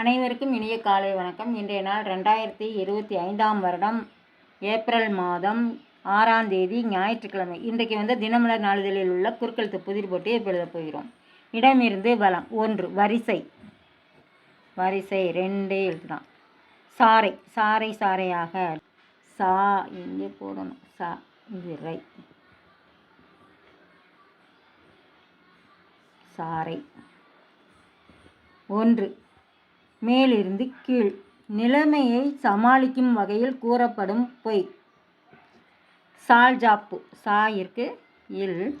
அனைவருக்கும் இனிய காலை வணக்கம். இன்றைய நாள் ரெண்டாயிரத்தி இருபத்தி ஐந்தாம் வருடம் ஏப்ரல் மாதம் ஆறாம் தேதி ஞாயிற்றுக்கிழமை. இன்றைக்கு வந்து தினமலர் நாளிதழில் உள்ள குறுக்கெழுத்து புதிர் போட்டியை எழுதப் போகிறோம். இடமிருந்து வளம் ஒன்று வரிசை. வரிசை ரெண்டே எழுதுதான். சாறை சாறை சாறையாக. சா இங்கே போடணும். சா இது ரை. சாறை. ஒன்று மேலிருந்து கீழ். நிலைமையை சமாளிக்கும் வகையில் கூறப்படும் பொய். சால்ஜாப்பு. சா இருக்கு. இல்.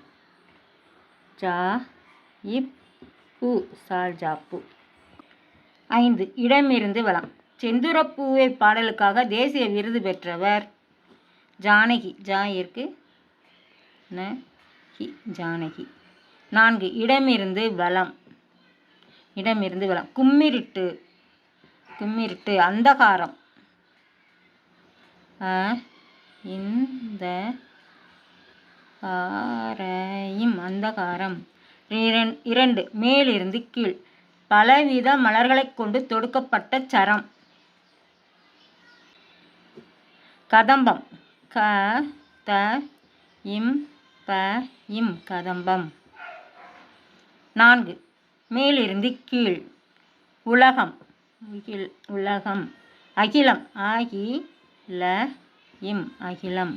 ஜா. இப். பு சால்ஜாப்பு. ஐந்து. இடமிருந்து வளம். செந்துரப்பூவை பாடலுக்காக தேசிய விருது பெற்றவர் ஜானகி. ஜா இருக்கு. ந. ஹி. ஜானகி. நான்கு. இடமிருந்து வளம். இடமிருந்து வளம். கும்மிருட்டு. திமிருட்டு அந்தகாரம். இந்த காரையும் அந்தகாரம். இரண்- இரண்டு மேலிருந்து கீழ். பலவித மலர்களைக் கொண்டு தொடுக்கப்பட்ட சரம். கதம்பம். க த இம் ப இம் கதம்பம். நான்கு மேலிருந்து கீழ். உலகம். உகில் உலகம். அகிலம். ஆகி ல இம் அகிலம்.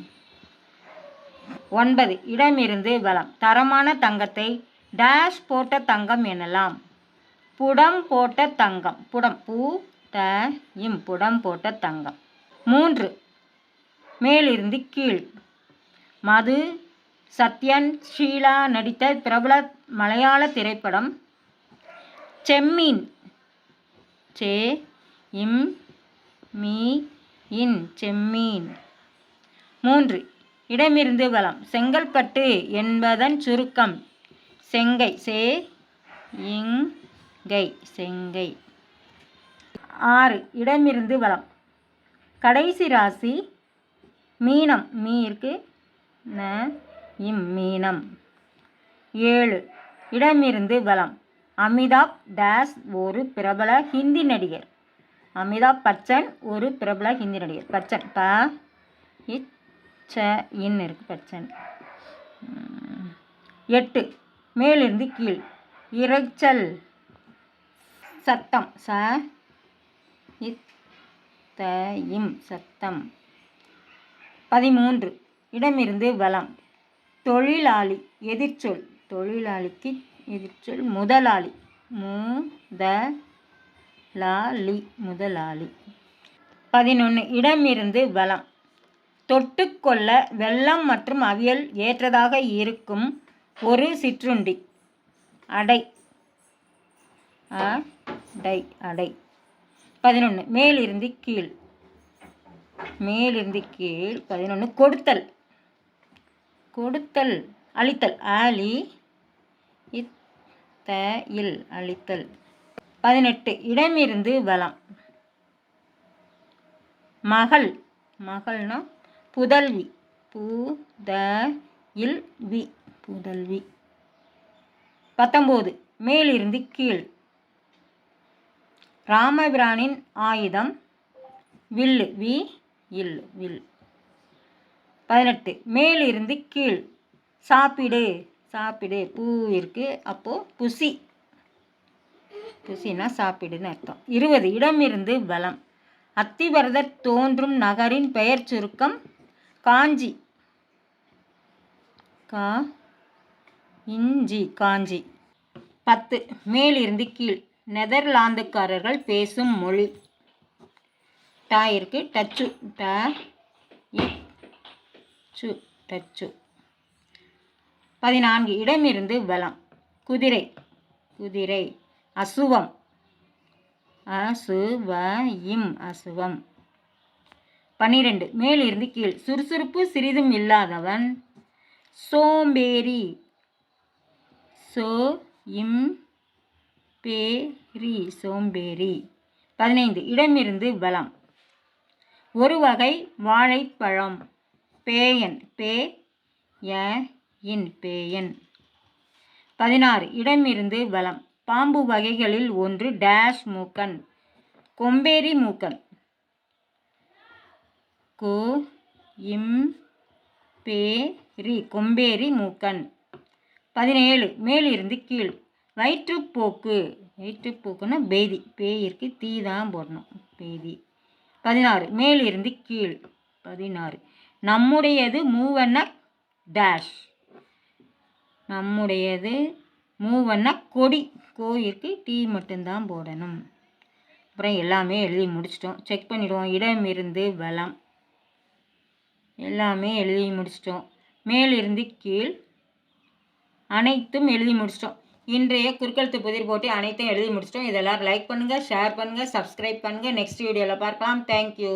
ஒன்பது. இடமிருந்து வளம். தரமான தங்கத்தை டேஷ் போட்ட தங்கம் எனலாம். புடம் போட்ட தங்கம். புடம். பூ த இம். புடம் போட்ட தங்கம். மூன்று. மேலிருந்து கீழ். மது சத்யன் ஷீலா நடித்த பிரபல மலையாள திரைப்படம் செம்மீன். சே இம் மீ இன் செம்மீன். மூன்று. இடமிருந்து வலம் செங்கல்பட்டு என்பதன் சுருக்கம். செங்கை சே இங்கை செங்கை. ஆறு. இடமிருந்து வலம் கடைசி ராசி. மீனம். மீ இருக்கு. ந இம் மீனம். ஏழு. இடமிருந்து வலம் அமிதாப் டேஸ் ஒரு பிரபல ஹிந்தி நடிகர். அமிதாப் பச்சன் ஒரு பிரபல ஹிந்தி நடிகர். பச்சன். ப இச்ச இன் இருக்கு பச்சன். எட்டு. மேலிருந்து கீழ். இரைச்சல். சத்தம். ச இத் த இம் சத்தம். பதிமூன்று. இடமிருந்து வளம் தொழிலாளி. எதிர்ச்சொல். தொழிலாளிக்கு எதிர்ச்சொல் முதலாளி. மூ த லா லி முதலாளி. பதினொன்று இடமிருந்து வளம். தொட்டுக்கொள்ள வெள்ளம் மற்றும் அவியல் ஏற்றதாக இருக்கும் ஒரு சிற்றுண்டி. அடை. அடை அடை. பதினொன்று மேலிருந்து கீழ். மேலிருந்து கீழ் பதினொன்று கொடுத்தல். கொடுத்தல் அழித்தல். ஆலி த இல் அழித்தல் பதினெட்டு. இடமிருந்து வலம். மகள். மகள்னா புதல்வி. பு த இல் வி. புதல்வி. பத்தொம்போது. மேலிருந்து கீழ். ராமபிரானின் ஆயுதம் வில்லு. வி. இல். வில். பதினெட்டு. மேலிருந்து கீழ். சாப்பிடு. சாப்பிடு பூ இருக்கு. அப்போது புசி. புசினா சாப்பிடுன்னு அர்த்தம். இருபது இடமிருந்து பலம் அத்திவரதர் தோன்றும் நகரின் பெயர் சுருக்கம் காஞ்சி. கா இஞ்சி காஞ்சி. பத்து மேலிருந்து கீழ். நெதர்லாந்துக்காரர்கள் பேசும் மொழி. டா இருக்கு டச்சு. ட இ சு டச்சு. பதினான்கு இடமிருந்து வலம் குதிரை. குதிரை. அசுவம். அசுவ இம் அசுவம். பன்னிரெண்டு மேலிருந்து கீழ். சுறுசுறுப்பு சிறிதும் இல்லாதவன். சோம்பேறி. சோ இம் பேரி சோம்பேறி. பதினைந்து இடமிருந்து வலம் ஒரு வகை வாழைப்பழம். பேயன். பே ய இன் பேயன். பதினாறு இடமிருந்து வளம் பாம்பு வகைகளில் ஒன்று டேஷ் மூக்கன். கொம்பேரி மூக்கன். கு இம் பே ரி கொம்பேரி மூக்கன். பதினேழு மேலிருந்து கீழ். வயிற்றுப்போக்கு. வயிற்றுப்போக்குன்னா பேதி. பேயிற்கு தீ தான் போடணும். பேதி. பதினாறு மேலிருந்து கீழ். பதினாறு. நம்முடையது மூவண்ண டேஷ். நம்முடையது. மூவண்ண கொடி. கோயிற்கு டீ மட்டும்தான் போடணும். அப்புறம் எல்லாமே எழுதி முடிச்சிட்டோம். செக் பண்ணிவிடுவோம் இடம் இருந்து வளம். எல்லாமே எழுதி முடிச்சிட்டோம். மேலிருந்து கீழ். அனைத்தும் எழுதி முடிச்சிட்டோம். இன்றைய குறுக்கெழுத்து புதிர் போட்டி அனைத்தும் எழுதி முடிச்சிட்டோம். இதெல்லாம் லைக் பண்ணுங்கள் ஷேர் பண்ணுங்கள் சப்ஸ்கிரைப் பண்ணுங்கள் நெக்ஸ்ட் வீடியோவில் பார்க்கலாம். தேங்க்யூ